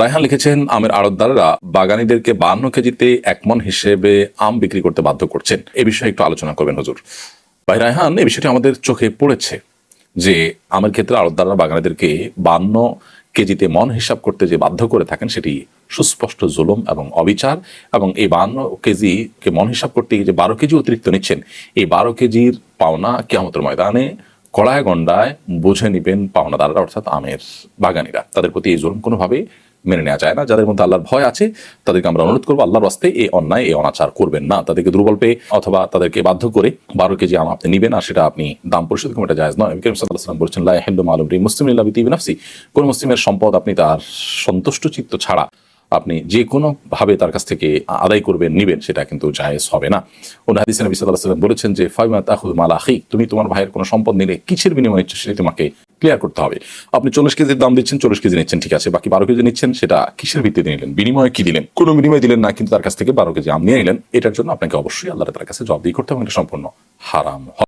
রায়হান লিখেছেন, আমের আড়তদাররা বাগানীদেরকে বান্ন কেজিতে এক মন হিসেবে আম বিক্রি করতে বাধ্য করছেন। এ বিষয়ে একটু আলোচনা করবেন, হুজুর। ভাই রায়হান, এ বিষয়টি আমাদের চোখে পড়েছে যে আমের ক্ষেত্রে আড়তদাররা বাগানীদেরকে বান্ন কেজিতে মন হিসাব করতে যে বাধ্য করে থাকেন, সেটি সুস্পষ্ট জুলুম এবং অবিচার। এবং এই বান্ন কেজিকে মন হিসাব করতে গিয়ে যে বারো কেজি অতিরিক্ত নিচ্ছেন, এই বারো কেজির পাওনা কেয়ামতের ময়দানে কড়ায় গন্ডায় বুঝে নিবেন পাওনাদাররা, অর্থাৎ আমের বাগানিরা। তাদের প্রতি এই জুলুম কোনোভাবেই মেনে নেওয়া যায় না। যাদের মধ্যে আল্লাহর ভয় আছে, তাদেরকে আমরা অনুরোধ করব, আল্লাহর রাস্তে এই অন্যায়, এই অনাচার করবেন না। তাদেরকে দুর্বল পেয়ে অথবা তাদেরকে বাধ্য করে বারো কেজি আম আপনি নিবেন, আর সেটা আপনি দাম পরিশোধ করবেন এটা জায়জ নয়। নবী করিম সাল্লাল্লাহু আলাইহি ওয়াসাল্লাম বলছেন, লা ইয়াহিল্লু মালুম রি মুসলিম নাফসি। কোন মুসলিমের সম্পদ আপনি তার সন্তুষ্ট চিত্ত ছাড়া আপনি যে কোনো ভাবে তার কাছ থেকে আদায় করবেন, নিবেন, সেটা কিন্তু জায়েজ হবে না। অন্য হাদিসে নবী সাল্লাল্লাহু আলাইহি ওয়াসাল্লাম বলেছেন যে, ফাইমা তাখুযু মাল তুমি তোমার ভাইয়ের কোনো সম্পদ নিলে, কিসের বিনিময়ে সেটা তোমাকে ক্লিয়ার করতে হবে। আপনি চল্লিশ কেজির দাম দিচ্ছেন, চল্লিশ কেজি নিচ্ছেন, ঠিক আছে। বাকি বারো কেজি নিচ্ছেন, সেটা কিসের ভিত্তিতে নিলেন? বিনিময়ে কি দিলেন? কোনো বিনিময় দিলেন না, কিন্তু তার কাছ থেকে বারো কেজি আম নিয়ে নিলেন। এটার জন্য আপনাকে অবশ্যই আল্লাহ তার কাছে জবাবদিহি করতে হবে, এটা সম্পূর্ণ হারাম